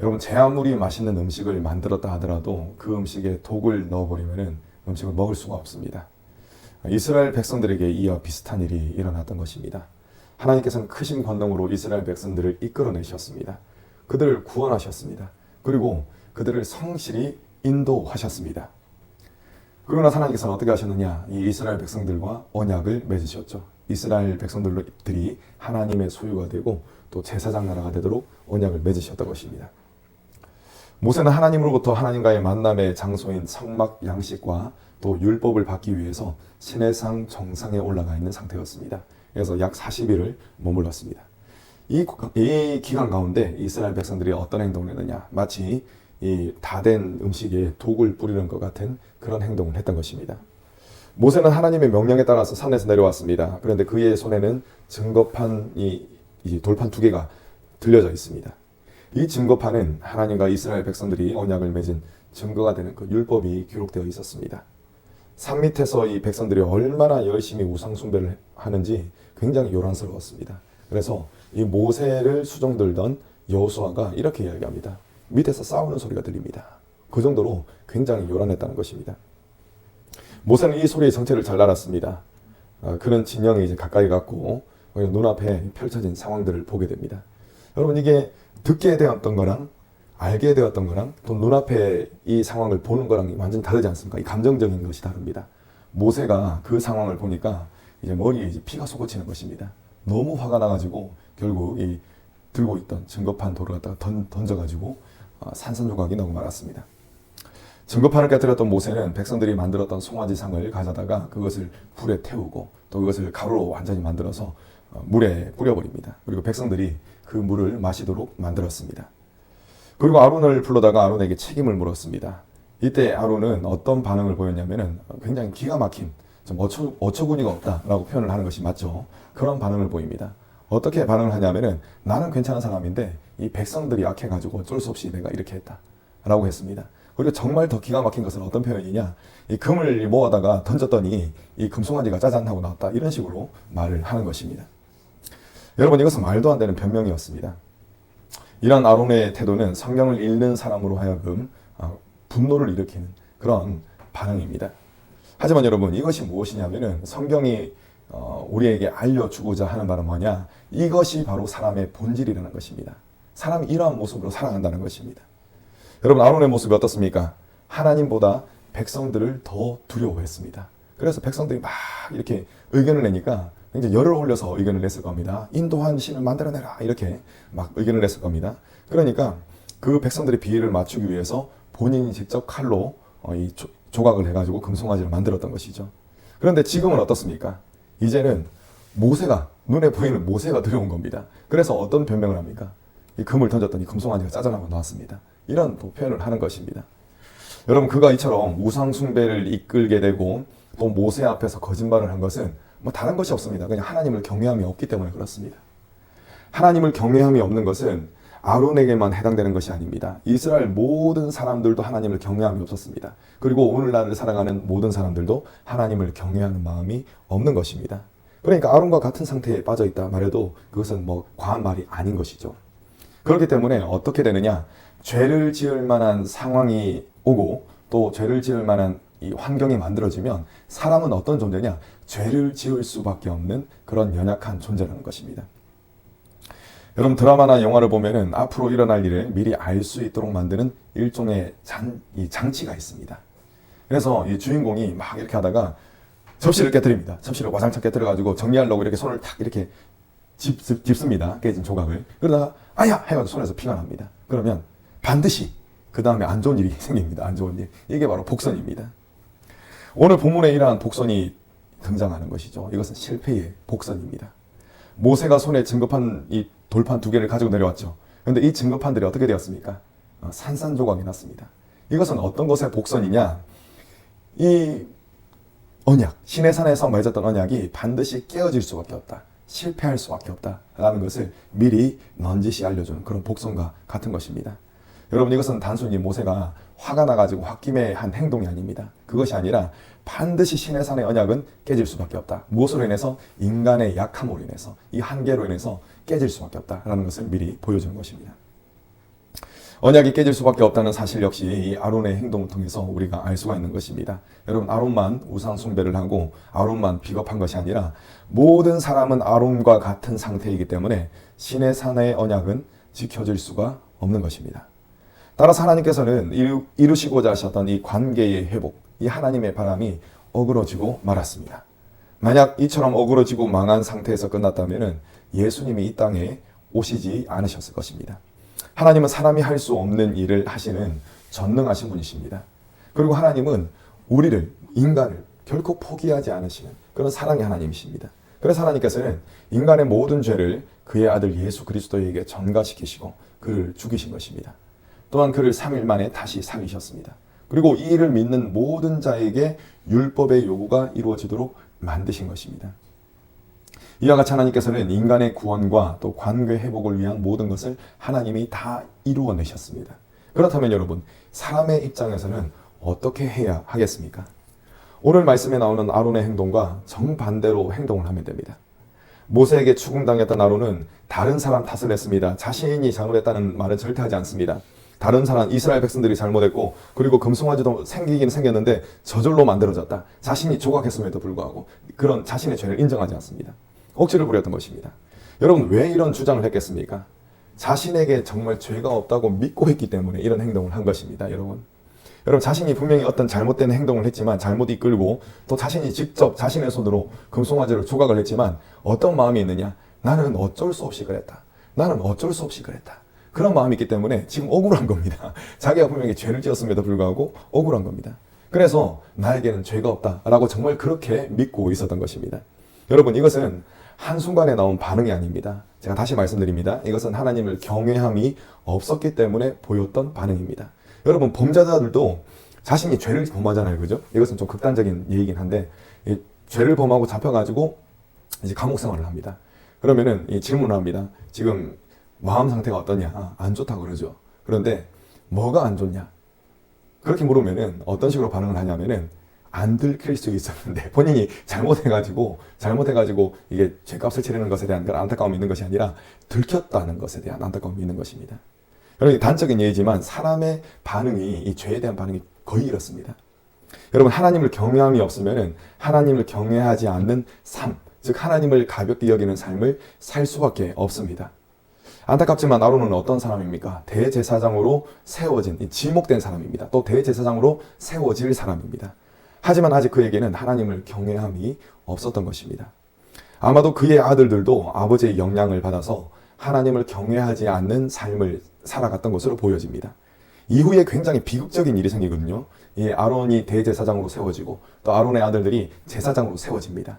여러분 제 아무리 맛있는 음식을 만들었다 하더라도 그 음식에 독을 넣어버리면 음식을 먹을 수가 없습니다. 이스라엘 백성들에게 이와 비슷한 일이 일어났던 것입니다. 하나님께서는 크신 권능으로 이스라엘 백성들을 이끌어내셨습니다. 그들을 구원하셨습니다. 그리고 그들을 성실히 인도하셨습니다. 그러나 하나님께서는 어떻게 하셨느냐? 이 이스라엘 백성들과 언약을 맺으셨죠. 이스라엘 백성들이 하나님의 소유가 되고 또 제사장 나라가 되도록 언약을 맺으셨던 것입니다. 모세는 하나님으로부터 하나님과의 만남의 장소인 성막 양식과 또 율법을 받기 위해서 시내상 정상에 올라가 있는 상태였습니다. 그래서 약 40일을 머물렀습니다. 이, 이 기간 가운데 이스라엘 백성들이 어떤 행동을 했느냐? 마치 이 다 된 음식에 독을 뿌리는 것 같은 그런 행동을 했던 것입니다. 모세는 하나님의 명령에 따라서 산에서 내려왔습니다. 그런데 그의 손에는 증거판 이 이 돌판 두 개가 들려져 있습니다. 이 증거판은 하나님과 이스라엘 백성들이 언약을 맺은 증거가 되는 그 율법이 기록되어 있었습니다. 산 밑에서 이 백성들이 얼마나 열심히 우상 숭배를 하는지 굉장히 요란스러웠습니다. 그래서 이 모세를 수종들던 여호수아가 이렇게 이야기합니다. 밑에서 싸우는 소리가 들립니다. 그 정도로 굉장히 요란했다는 것입니다. 모세는 이 소리의 정체를 잘 알았습니다. 어, 그는 진영에 이제 가까이 갔고 눈앞에 펼쳐진 상황들을 보게 됩니다. 여러분 이게 듣게 되었던 거랑 알게 되었던 거랑 또 눈앞에 이 상황을 보는 거랑 완전히 다르지 않습니까? 이 감정적인 것이 다릅니다. 모세가 그 상황을 보니까 이제 머리에 이제 피가 솟구치는 것입니다. 너무 화가 나가지고 결국 이 들고 있던 증거판 돌을 갖다가 던, 던져가지고 어, 산산조각이 나고 말았습니다. 증거판을 깨뜨렸던 모세는 백성들이 만들었던 송아지상을 가져다가 그것을 불에 태우고 또 그것을 가루로 완전히 만들어서 어, 물에 뿌려버립니다. 그리고 백성들이 그 물을 마시도록 만들었습니다. 그리고 아론을 불러다가 아론에게 책임을 물었습니다. 이때 아론은 어떤 반응을 보였냐면은 굉장히 기가 막힌 좀 어처, 어처구니가 없다라고 표현을 하는 것이 맞죠. 그런 반응을 보입니다. 어떻게 반응을 하냐면은 나는 괜찮은 사람인데 이 백성들이 약해가지고 어쩔 수 없이 내가 이렇게 했다라고 했습니다. 그리고 정말 더 기가 막힌 것은 어떤 표현이냐? 이 금을 모아다가 던졌더니 이 금송아지가 짜잔 하고 나왔다 이런 식으로 말을 하는 것입니다. 여러분 이것은 말도 안 되는 변명이었습니다. 이런 아론의 태도는 성경을 읽는 사람으로 하여금 아, 분노를 일으키는 그런 반응입니다. 하지만 여러분 이것이 무엇이냐면은 성경이 어, 우리에게 알려주고자 하는 바는 뭐냐? 이것이 바로 사람의 본질이라는 것입니다. 사람이 이러한 모습으로 살아간다는 것입니다. 여러분 아론의 모습이 어떻습니까? 하나님보다 백성들을 더 두려워했습니다. 그래서 백성들이 막 이렇게 의견을 내니까 굉장히 열을 올려서 의견을 냈을 겁니다. 인도한 신을 만들어내라 이렇게 막 의견을 냈을 겁니다. 그러니까 그 백성들의 비위를 맞추기 위해서 본인이 직접 칼로 어, 이 조, 조각을 해가지고 금송아지를 만들었던 것이죠. 그런데 지금은 어떻습니까? 이제는 모세가 눈에 보이는 모세가 들어온 겁니다. 그래서 어떤 변명을 합니까? 이 금을 던졌더니 금송아지가 짜잔하고 나왔습니다. 이런 또 표현을 하는 것입니다. 여러분 그가 이처럼 우상 숭배를 이끌게 되고 또 모세 앞에서 거짓말을 한 것은 뭐 다른 것이 없습니다. 그냥 하나님을 경외함이 없기 때문에 그렇습니다. 하나님을 경외함이 없는 것은 아론에게만 해당되는 것이 아닙니다. 이스라엘 모든 사람들도 하나님을 경외함이 없었습니다. 그리고 오늘날을 살아가는 모든 사람들도 하나님을 경외하는 마음이 없는 것입니다. 그러니까 아론과 같은 상태에 빠져 있다 말해도 그것은 뭐 과한 말이 아닌 것이죠. 그렇기 때문에 어떻게 되느냐? 죄를 지을 만한 상황이 오고 또 죄를 지을 만한 이 환경이 만들어지면 사람은 어떤 존재냐? 죄를 지을 수밖에 없는 그런 연약한 존재라는 것입니다. 여러분 드라마나 영화를 보면은 앞으로 일어날 일을 미리 알 수 있도록 만드는 일종의 장, 이 장치가 있습니다. 그래서 이 주인공이 막 이렇게 하다가 접시를 깨뜨립니다. 접시를 와장창 깨뜨려가지고 정리하려고 이렇게 손을 탁 이렇게 집, 집습니다. 깨진 조각을. 그러다가 아야! 해가지고 손에서 피가 납니다. 그러면 반드시 그 다음에 안 좋은 일이 생깁니다. 안 좋은 일. 이게 바로 복선입니다. 오늘 본문에 이러한 복선이 등장하는 것이죠. 이것은 실패의 복선입니다. 모세가 손에 증거판 이 돌판 두 개를 가지고 내려왔죠. 그런데 이 증거판들이 어떻게 되었습니까? 어, 산산조각이 났습니다. 이것은 어떤 것의 복선이냐? 이 언약, 시내산에서 맺었던 언약이 반드시 깨어질 수밖에 없다. 실패할 수밖에 없다라는 것을 미리 넌지시 알려주는 그런 복선과 같은 것입니다. 여러분 이것은 단순히 모세가 화가 나가지고 홧김에 한 행동이 아닙니다. 그것이 아니라 반드시 신의 산의 언약은 깨질 수밖에 없다. 무엇으로 인해서 인간의 약함으로 인해서 이 한계로 인해서 깨질 수밖에 없다라는 것을 미리 보여주는 것입니다. 언약이 깨질 수밖에 없다는 사실 역시 이 아론의 행동을 통해서 우리가 알 수가 있는 것입니다. 여러분 아론만 우상 숭배를 하고 아론만 비겁한 것이 아니라 모든 사람은 아론과 같은 상태이기 때문에 신의 산의 언약은 지켜질 수가 없는 것입니다. 따라서 하나님께서는 이루, 이루시고자 하셨던 이 관계의 회복, 이 하나님의 바람이 어그러지고 말았습니다. 만약 이처럼 어그러지고 망한 상태에서 끝났다면 예수님이 이 땅에 오시지 않으셨을 것입니다. 하나님은 사람이 할 수 없는 일을 하시는 전능하신 분이십니다. 그리고 하나님은 우리를 인간을 결코 포기하지 않으시는 그런 사랑의 하나님이십니다. 그래서 하나님께서는 인간의 모든 죄를 그의 아들 예수 그리스도에게 전가시키시고 그를 죽이신 것입니다. 또한 그를 3일 만에 다시 살리셨습니다. 그리고 이 일을 믿는 모든 자에게 율법의 요구가 이루어지도록 만드신 것입니다. 이와 같이 하나님께서는 인간의 구원과 또 관계 회복을 위한 모든 것을 하나님이 다 이루어 내셨습니다. 그렇다면 여러분, 사람의 입장에서는 어떻게 해야 하겠습니까? 오늘 말씀에 나오는 아론의 행동과 정반대로 행동을 하면 됩니다. 모세에게 추궁당했던 아론은 다른 사람 탓을 했습니다. 자신이 잘못했다는 말은 절대 하지 않습니다. 다른 사람 이스라엘 백성들이 잘못했고 그리고 금송아지도 생기긴 생겼는데 저절로 만들어졌다. 자신이 조각했음에도 불구하고 그런 자신의 죄를 인정하지 않습니다. 억지를 부렸던 것입니다. 여러분 왜 이런 주장을 했겠습니까? 자신에게 정말 죄가 없다고 믿고 했기 때문에 이런 행동을 한 것입니다. 여러분. 여러분 자신이 분명히 어떤 잘못된 행동을 했지만 잘못 이끌고 또 자신이 직접 자신의 손으로 금송아지를 조각을 했지만 어떤 마음이 있느냐? 나는 어쩔 수 없이 그랬다. 나는 어쩔 수 없이 그랬다. 그런 마음이 있기 때문에 지금 억울한 겁니다. 자기가 분명히 죄를 지었음에도 불구하고 억울한 겁니다. 그래서 나에게는 죄가 없다라고 정말 그렇게 믿고 있었던 것입니다. 여러분 이것은 한순간에 나온 반응이 아닙니다. 제가 다시 말씀드립니다. 이것은 하나님을 경외함이 없었기 때문에 보였던 반응입니다. 여러분 범죄자들도 자신이 죄를 범하잖아요. 그죠? 이것은 좀 극단적인 얘기긴 한데 죄를 범하고 잡혀가지고 이제 감옥 생활을 합니다. 그러면은 질문을 합니다. 지금 마음 상태가 어떠냐? 아, 안 좋다고 그러죠. 그런데 뭐가 안 좋냐? 그렇게 물으면은 어떤 식으로 반응을 하냐면은 안 들킬 수 있었는데 본인이 잘못해가지고 잘못해가지고 이게 죄값을 치르는 것에 대한 그런 안타까움이 있는 것이 아니라 들켰다는 것에 대한 안타까움이 있는 것입니다. 여러분 단적인 예이지만 사람의 반응이 이 죄에 대한 반응이 거의 이렇습니다. 여러분 하나님을 경외함이 없으면 하나님을 경외하지 않는 삶, 즉 하나님을 가볍게 여기는 삶을 살 수밖에 없습니다. 안타깝지만 아론은 어떤 사람입니까? 대제사장으로 세워진 지목된 사람입니다. 또 대제사장으로 세워질 사람입니다. 하지만 아직 그에게는 하나님을 경외함이 없었던 것입니다. 아마도 그의 아들들도 아버지의 영향을 받아서 하나님을 경외하지 않는 삶을 살아갔던 것으로 보여집니다. 이후에 굉장히 비극적인 일이 생기거든요. 이 아론이 대제사장으로 세워지고 또 아론의 아들들이 제사장으로 세워집니다.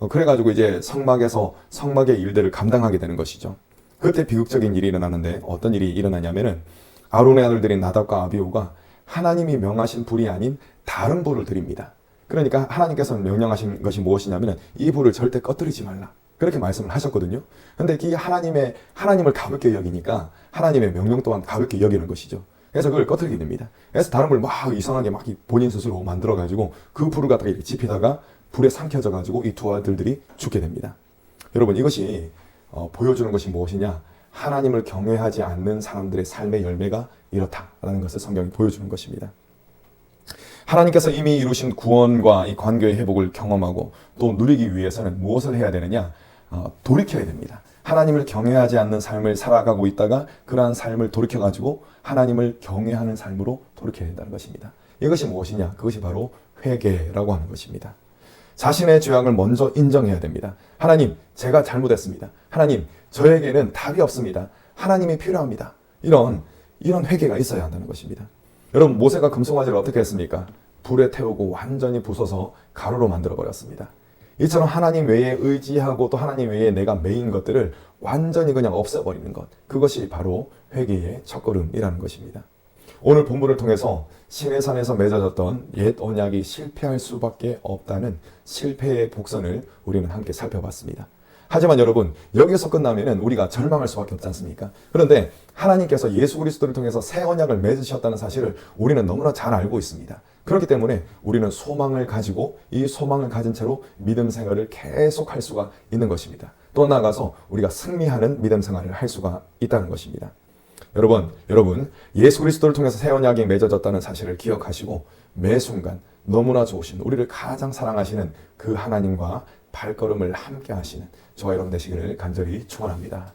어, 그래가지고 이제 성막에서 성막의 일들을 감당하게 되는 것이죠. 그때 비극적인 일이 일어나는데 어떤 일이 일어나냐면은 아론의 아들들인 나답과 아비오가 하나님이 명하신 불이 아닌 다른 불을 드립니다. 그러니까 하나님께서 명령하신 것이 무엇이냐면 이 불을 절대 꺼뜨리지 말라. 그렇게 말씀을 하셨거든요. 근데 이 하나님의 하나님을 가볍게 여기니까 하나님의 명령 또한 가볍게 여기는 것이죠. 그래서 그걸 꺼뜨리게 됩니다. 그래서 다른 불 막 이상하게 막 본인 스스로 만들어 가지고 그 불을 갖다가 이렇게 지피다가 불에 삼켜져 가지고 이 두 아들들이 죽게 됩니다. 여러분 이것이 어, 보여주는 것이 무엇이냐? 하나님을 경외하지 않는 사람들의 삶의 열매가 이렇다라는 것을 성경이 보여주는 것입니다. 하나님께서 이미 이루신 구원과 이 관계의 회복을 경험하고 또 누리기 위해서는 무엇을 해야 되느냐? 어, 돌이켜야 됩니다. 하나님을 경외하지 않는 삶을 살아가고 있다가 그러한 삶을 돌이켜가지고 하나님을 경외하는 삶으로 돌이켜야 된다는 것입니다. 이것이 무엇이냐? 그것이 바로 회개라고 하는 것입니다. 자신의 죄악을 먼저 인정해야 됩니다. 하나님, 제가 잘못했습니다. 하나님, 저에게는 답이 없습니다. 하나님이 필요합니다. 이런 이런 회개가 있어야 한다는 것입니다. 여러분 모세가 금송아지를 어떻게 했습니까? 불에 태우고 완전히 부숴서 가루로 만들어 버렸습니다. 이처럼 하나님 외에 의지하고 또 하나님 외에 내가 메인 것들을 완전히 그냥 없애버리는 것. 그것이 바로 회개의 첫걸음이라는 것입니다. 오늘 본문을 통해서 신의 산에서 맺어졌던 옛 언약이 실패할 수밖에 없다는 실패의 복선을 우리는 함께 살펴봤습니다. 하지만 여러분 여기서 끝나면은 우리가 절망할 수밖에 없지 않습니까? 그런데 하나님께서 예수 그리스도를 통해서 새 언약을 맺으셨다는 사실을 우리는 너무나 잘 알고 있습니다. 그렇기 때문에 우리는 소망을 가지고 이 소망을 가진 채로 믿음 생활을 계속 할 수가 있는 것입니다. 또 나아가서 우리가 승리하는 믿음 생활을 할 수가 있다는 것입니다. 여러분, 여러분, 예수 그리스도를 통해서 새 언약이 맺어졌다는 사실을 기억하시고 매 순간 너무나 좋으신 우리를 가장 사랑하시는 그 하나님과 발걸음을 함께 하시는 저와 여러분 되시기를 간절히 축원합니다.